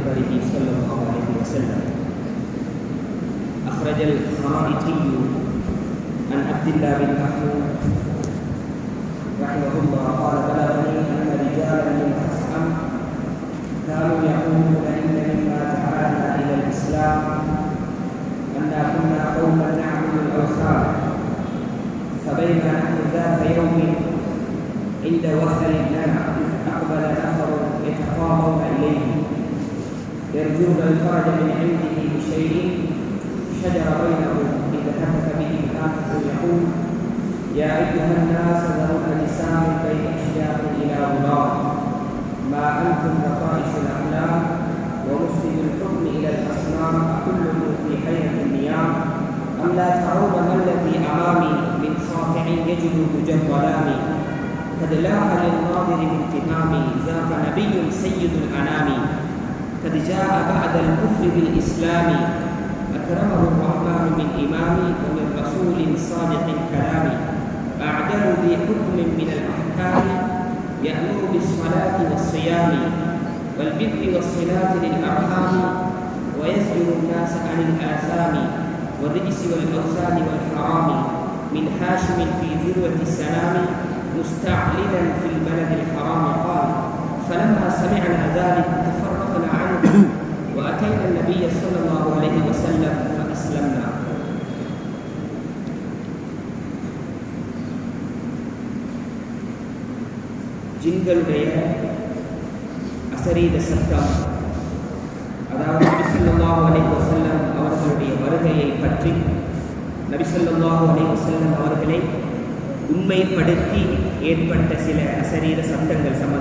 خبره صلى الله عليه وسلم. أخرج الخرائطي عن عبد الله بن محمود رحمه الله قال بلغني أن رجالا من خصم كانوا يقولون إن مما دعانا إلى الإسلام أنا كنا قوما نعبد الأوثان فبينا نحن ذات يوم عند وثن لنا أقبل نفر يتقامون إليه. يرجون الفرج من عنده بشيء شجر بينهم إذا حدث به هاتف يقول يا أيها الناس ذروا الأجسام بين أشياء إلى غراب ما أنتم نقائش الأحلام ومسند الحكم إلى الأصنام كل في حيرة النيام؟ أم لا ترون ما الذي أمامي من ساطع يجد دجى الظلام قد لاح للناظر بانتهام ذاك نبي سيد الأنام. قد جاء بعد الكفر بالإسلام. أكرمه الرحمن من إمام ومن رسول صادق الكلام. أعدل ذي حكم من الأحكام. يأمر بالصلاة والصيام والبر والصلاة للأرحام. ويزجر الناس عن الآثام والرجس والأوثان والحرام. من حاشم في ذروة السلام مستعلنا في البلد الحرام. قال فلما سمعنا ذلك تفرقنا عنه وأتينا النبي صلى الله عليه وسلم فأسلمنا ஜின்களுடைய அசரீத சத்தம் அதாவது நபிசல்லாஹு அலைஹி வஸல்லம் அவர்களுடைய வருகையை பற்றி நபிசல்லாஹு அலைஹி வஸல்லம் அவர்களை உண்மைப்படுத்தி ஏற்பட்ட சில அசரீர சத்தங்கள் சம்பந்தமான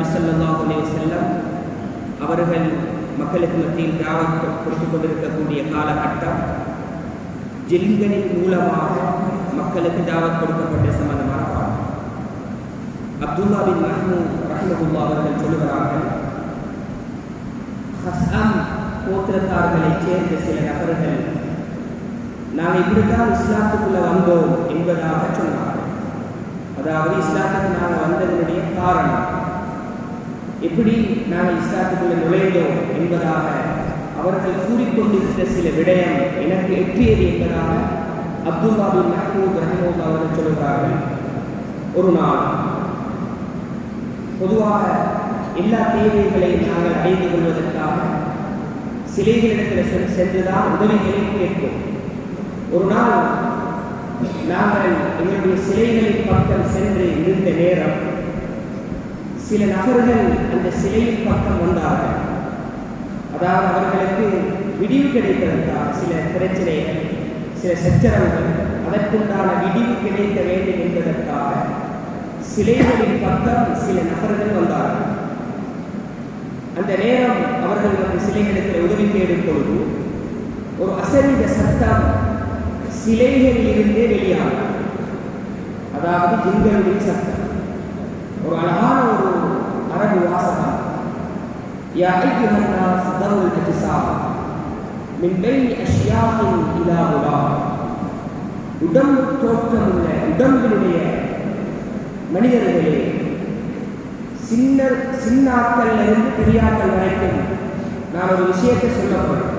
அதாவது நபிசல்லாஹு அலி வஸல்லம் அவர்கள் மக்களுக்கு மத்தியில் தாவத் கொடுத்து கொண்டிருக்கக்கூடிய காலகட்டம் ஜில்களின் மூலமாக மக்களுக்கு தாவத் கொடுக்கப்பட்ட சம்பந்தமான பாடம் அப்துல்லா பின் மஹமூத் ரஹ்மதுல்லா அவர்கள் சொல்லுகிறார்கள் ஹஸ்அம் கோத்திரத்தார்களைச் சேர்ந்த சில நபர்கள் நாங்கள் இப்படித்தான் இஸ்லாத்துக்குள்ள வந்தோம் என்பதாக சொன்னார்கள். அதாவது இஸ்லாத்துக்கு நாங்கள் வந்ததனுடைய காரணம் எப்படி நாங்கள் இஸ்லாத்துக்குள்ளே நுழைந்தோம் என்பதாக அவர்கள் கூறிக்கொண்டிருந்த சில விடயம் எனக்கு எட்டியது என்பதாக அப்துல்லாபின் மஹமூத் ரஹ்மூத் அவர்கள் சொல்கிறார்கள் ஒரு நாள் பொதுவாக எல்லா தேவைகளையும் நாங்கள் அடைந்து கொள்வதற்காக சிலைகளிடத்தில் சென்றுதான் உதவிகளை கேட்போம். ஒரு நாள் நாங்கள் எங்களுடைய சிலைகளின் பக்கம் சென்று சில நபர்கள் அந்த சிலையின் பக்கம் வந்தார்கள். அதாவது அவர்களுக்கு விடிவு கிடைப்பதற்காக சில பிரச்சனைகள் சில சச்சரவுகள் அதற்குண்டான விடிவு கிடைக்க வேண்டும் என்பதற்காக சிலைகளின் பக்கம் சில நபர்கள் வந்தார்கள். அந்த நேரம் அவர்கள் அந்த சிலைகளுக்கு உதவி தேடும் பொழுது ஒரு அசரீத சத்தம் சிலைகளிலிருந்தே வெளியாகும் அதாவது ஜிங்களுடைய சத்தம். ஒரு அழகான ஒரு அரபு வாசகம் يا أيها الناس ذوي الأجسام من بين أشياء إلى غلام உடம்பு தோற்றமுள்ள உடம்பினுடைய மனிதர்களே சின்ன சின்னாக்கள் இருந்து பெரியாக்கள் வரைக்கும் நான் ஒரு விஷயத்தை சொல்ல போறேன்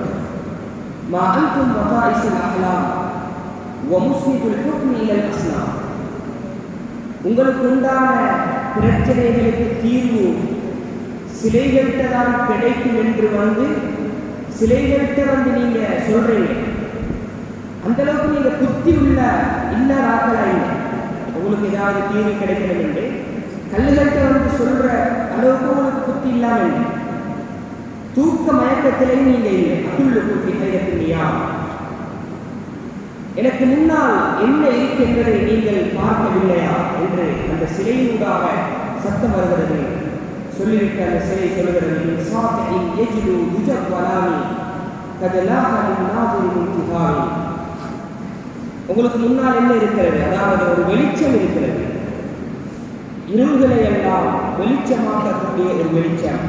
மா அன்தும் வபாயிசுல் அஹ்லாம் வமுஸ்மிதுல் ஹுக்மி இலல் அஸ்லாம் உங்களுக்கு உண்டான பிரச்சனைகளுக்கு தீர்வு. சிலைகள்கிட்ட தான் கிடைக்கும் என்று வந்து சிலைகள்கிட்ட வந்து நீங்க சொல்றீங்க. அந்த அளவுக்கு நீங்க புத்தி உள்ள இல்லாதாக்களா இல்லை. உங்களுக்கு ஏதாவது தீர்வு கிடைக்கணும் என்று. கல்லுகள்கிட்ட வந்து சொல்ற அளவுக்கு உங்களுக்கு புத்தி இல்லாமல் இல்லை. தூக்க மயக்கத்திலேயும் நீங்க இல்லை. அக்குள்ளு புத்தி கையத்தில்லையா எனக்கு முன்னால் என்ன இருக்கின்றதை நீங்கள் பார்க்கவில்லையா என்று அந்த சிலையினூடாக சத்தம் வருகிறது. சொல்லிவிட்டு அந்த சிலை சொல்லுகிறது. உங்களுக்கு முன்னால் என்ன இருக்கிறது? அதாவது ஒரு வெளிச்சம் இருக்கிறது. இருள்களை எல்லாம் வெளிச்சமாக்கக்கூடிய ஒரு வெளிச்சம்.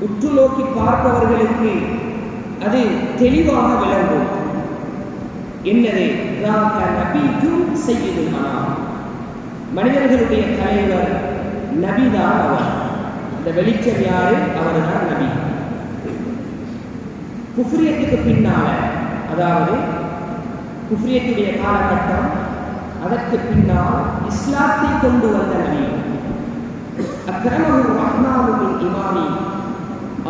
உற்று நோக்கி பார்ப்பவர்களுக்கு அது தெளிவாக விளங்கும். என்னது? நபியும் செய்யுதுனா மனிதர்களுடைய தலைவர் நபிதான் அவர். அந்த வெளிச்சம் யாரு? அவர்தான் நபி. குஃப்ரியத்துக்கு பின்னால அதாவது குஃப்ரியத்துடைய காலகட்டம் அதற்கு பின்னால் இஸ்லாத்தை கொண்டு வந்த நபி. அக்கிரமகு ரஹ்மானுவின் இமாமி.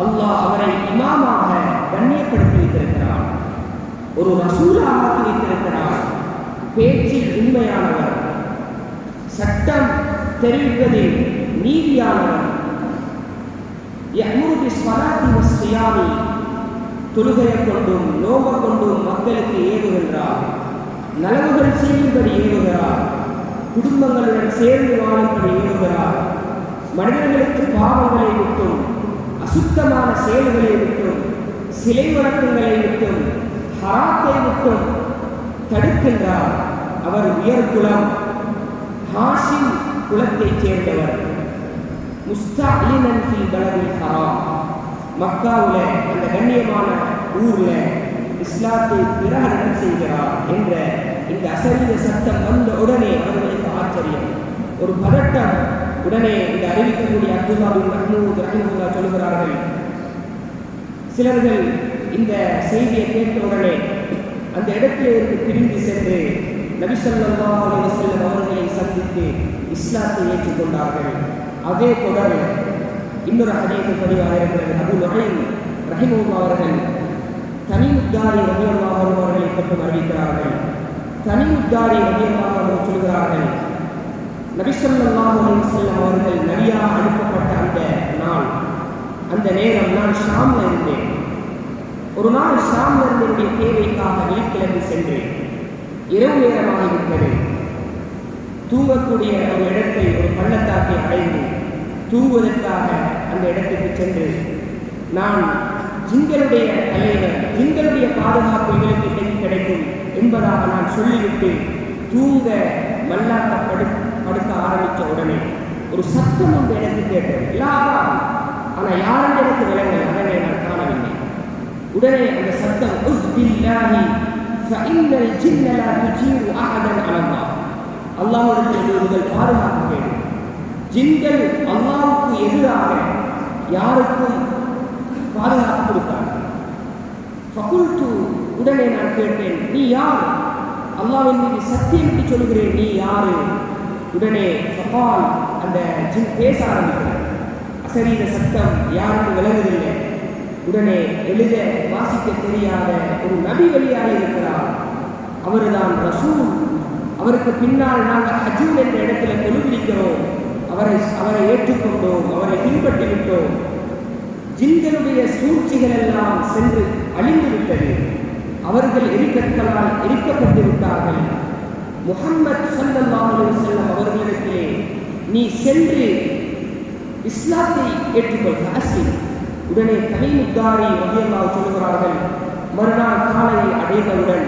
அல்லாஹ் அவரை இமாமாக கண்ணியப்படுத்தி வைத்திருக்கிறார் ஒரு ரசூலாக ஆக்கி வைத்திருக்கிறார் பேச்சில் உண்மையானவர். சட்டம் தெரிவிப்பதில் நீதியானவர். தொழுகையை கொண்டும் நோக கொண்டும் மக்களுக்கு ஏவுகின்றார். நலவுகள் செய்யும்படி ஏவுகிறார். குடும்பங்களுடன் சேர்ந்து வாழும்படி ஏவுகிறார். மனிதர்களுக்கு பாவங்களை விட்டும் அசுத்தமான செயல்களை விட்டும் சிலை வணக்கங்களை விட்டும் ஹராத்தை விட்டும் தடுக்கின்றார் அவர் உயர் குலம். ஹாஷிம் குலத்தைச் சேர்ந்தவர். முஸ்தாலினன் ஃபி பலதில் ஹராம். மக்காவில் அந்த கண்ணியமான ஊரில் இஸ்லாத்தை பிரகடனம் செய்கிறார் என்ற இந்த அசரீர சட்டம் வந்த உடனே அவர்களுக்கு ஆச்சரியம். ஒரு பதட்டம் உடனே இந்த அறிவிக்கக்கூடிய அப்துல்லா பின் மஹ்மூத் ரஹிமுல்லா சொல்லுகிறார்கள் சிலர்கள் இந்த செய்தியை கேட்டவுடனே அந்த இடத்திலே இருந்து பிரிந்து சென்று நபி செல்லும் அவர்களை சந்தித்து இஸ்லாத்தை ஏற்றுக்கொண்டார்கள். அதே தொடர் இன்னொரு ஹதீஸ் பதிவாக இருக்கிறது அபு நுஹைம் ரஹிமுல்லா அவர்கள் தனிமுத்தாரி ரஹிமுல்லா அவர்களை பற்றி அறிவிக்கிறார்கள். தனிமுத்தாரி ரஹிமுல்லா அவர்கள் சொல்கிறார்கள் நபி செல்லும் அவர்கள் நபியாக அனுப்பப்பட்ட அந்த நாள் அந்த நேரம் நான் ஷாமில் இருந்தேன். ஒரு நாள் ஷாமில் இருந்தவருடைய தேவைக்காக வெளிக்கிழமை சென்றேன். இரவு நேரமாகிவிட்டது. தூங்கக்கூடிய ஒரு இடத்தை ஒரு பள்ளத்தாக்கை அடைந்து தூங்குவதற்காக அந்த இடத்துக்கு சென்று நான் ஜிங்களுடைய தலைவர் ஜிங்களுடைய பாதுகாப்பு எங்களுக்கு கிடைக்கும் என்பதாக நான் சொல்லிவிட்டு தூங்க மல்லாக்க படு படுக்க ஆரம்பித்த உடனே ஒரு சத்தம் அந்த இடத்துக்கு கேட்டது. எல்லாரும் ஆனால் யாரும் எனக்கு விளங்கல அதனை நான் காணவில்லை. உடனே அந்த சத்தம் உஸ் பில்லாஹி ஃபஇன்னல் ஜின்ன லா துஜீரு அஹதன் الله அல்லாஹ்விடத்தில் நீங்கள் பாதுகாப்பு வேண்டும். ஜின்கள் அல்லாவுக்கு எதிராக யாருக்கும் பாதுகாப்பு கொடுத்தார்கள் ஃபகுல்து உடனே நான் கேட்டேன் நீ யார்? அல்லாவின் மீது சத்தியம் என்று சொல்கிறேன் நீ யாரு? உடனே ஃபகால் அந்த ஜின் பேச ஆரம்பிக்கிறார். அசரீர சத்தம் யாருக்கும் விளங்குதில்லை. உடனே எழுத வாசிக்க தெரியாத ஒரு நபி வழியாக இருக்கிறார். அவர்தான் ரசூல். அவருக்கு பின்னால் நாங்கள் ஹஜூல் என்ற இடத்துல தொழுவிக்கிறோம் அவரை அவரை ஏற்றுக்கொண்டோம். அவரை பின்பற்றி விட்டோம். ஜின்களுடைய சூழ்ச்சிகள் எல்லாம் சென்று அழிந்து விட்டது. அவர்கள் எரிக்கற்களால் எரிக்கப்பட்டு விட்டார்கள். முகம்மது ஸல்லல்லாஹு அலைஹி அவர்களிடத்திலே நீ சென்று இஸ்லாத்தை ஏற்றுக்கொள் அஸ்லிம். உடனே கலீமுத்தாரி ரலியல்லாஹு சொல்லுகிறார்கள் மறுநாள் காலையை அடைந்தவுடன்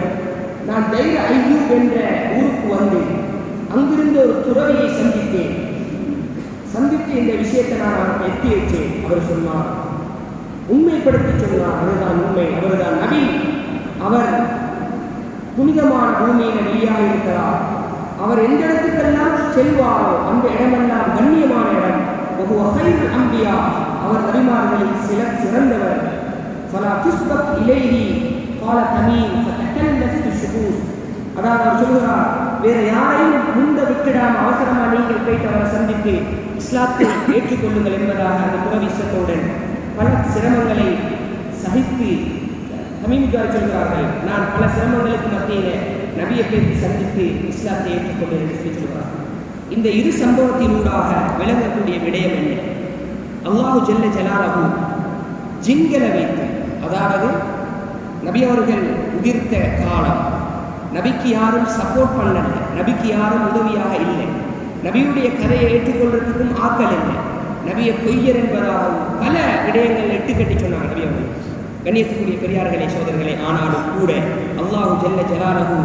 நான் தைர ஐயூப் என்ற ஊருக்கு வந்து அங்கிருந்த ஒரு துறவியை சந்தித்தேன். சந்தித்து இந்த விஷயத்தை நான் அவருக்கு எத்தி வச்சேன். அவர் சொன்னார். உண்மைப்படுத்தி சொன்னார். அவர்தான் உண்மை. அவர்தான் நபி. அவர் புனிதமான பூமியில வெளியாக இருக்கிறார் அவர் எந்த இடத்துக்கெல்லாம் செல்வாரோ அந்த இடமெல்லாம் கண்ணியமான இடம். அம்பியா அவர் நபிமார்களில் சில சிறந்தவர். ஃபலா துஸ்பத் இலேஹி? கால தமீம். ஃபதக்கல்லஃப்து ஷுகூஸ் அதாவது அவர் சொல்கிறார் வேற யாரையும் முந்த விட்டுடாம அவசரமா நீங்கள் போயிட்டு அவரை சந்தித்து இஸ்லாத்தை ஏற்றுக்கொள்ளுங்கள் என்பதாக அந்த புறவிசத்தோடு பல சிரமங்களை சகித்து தமிழ்கார் சொல்கிறார்கள். நான் பல சிரமங்களுக்கு மத்தியில நபியை பேசி சந்தித்து இஸ்லாத்தை ஏற்றுக்கொள்வேன் என்று சொல்லி சொல்கிறார்கள். இந்த இரு சம்பவத்தினூடாக விளங்கக்கூடிய விடயம் என்ன? அல்லாஹு ஜெல்ல ஜலாலகு ஜிங்களை வைத்து அதாவது நபி அவர்கள் உதிர்த்த காலம் நபிக்கு யாரும் சப்போர்ட் பண்ணல நபிக்கு யாரும் உதவியாக இல்லை நபியுடைய கதையை ஏற்றுக்கொள்றதுக்கும் ஆக்கல் இல்லை நபியை பொய்யர் என்பதாகவும் பல விடயங்கள் எட்டுக்கட்டி சொன்னார் நபி அவர்கள். கண்ணியத்துக்குரிய பெரியார்களே சோதர்களே ஆனாலும் கூட அல்லாஹு ஜெல்ல ஜலாலகு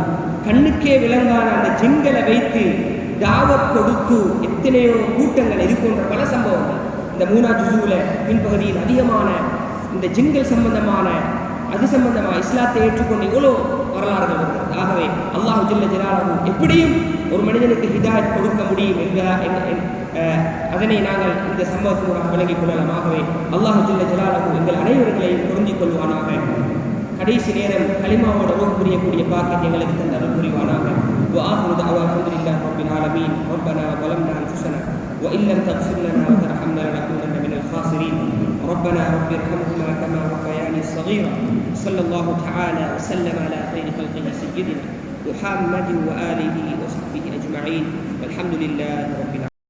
கண்ணுக்கே விளங்கான அந்த ஜிங்களை வைத்து தாவத் கொடுத்து எத்தனையோ கூட்டங்கள் இது போன்ற பல சம்பவங்கள். இந்த மூணா ஜுசூல பின்பகுதியில் அதிகமான இந்த ஜிங்கள் சம்பந்தமான அது சம்பந்தமாக இஸ்லாத்தை ஏற்றுக்கொண்டு இவ்வளோ வரலாறுகள் வருகிறது ஆகவே அல்லாஹு ஜில்ல ஜலாலஹு எப்படியும் ஒரு மனிதனுக்கு ஹிதாயத் கொடுக்க முடியும் என்கிற அதனை நாங்கள் இந்த சம்பவத்தினூடாக விளங்கிக் கொள்ளலாம். ஆகவே அல்லாஹு ஜில்ல ஜலாலு எங்கள் அனைவர்களையும் பொருந்திக் கொள்வானாக. கடைசி நேரம் களிமாவோட ரோக் புரியக்கூடிய பாக்கியத்தை எங்களுக்கு தந்தவர் புரிவானாக. العالمين ربنا ظلمنا أنفسنا وإن لم تغفر لنا وترحمنا لنكونن من الخاسرين. ربنا رب ارحمهما كما ربياني صغيرا. صلى الله تعالى وسلم على خير خلقه سيدنا محمد وآله وصحبه أجمعين. والحمد لله رب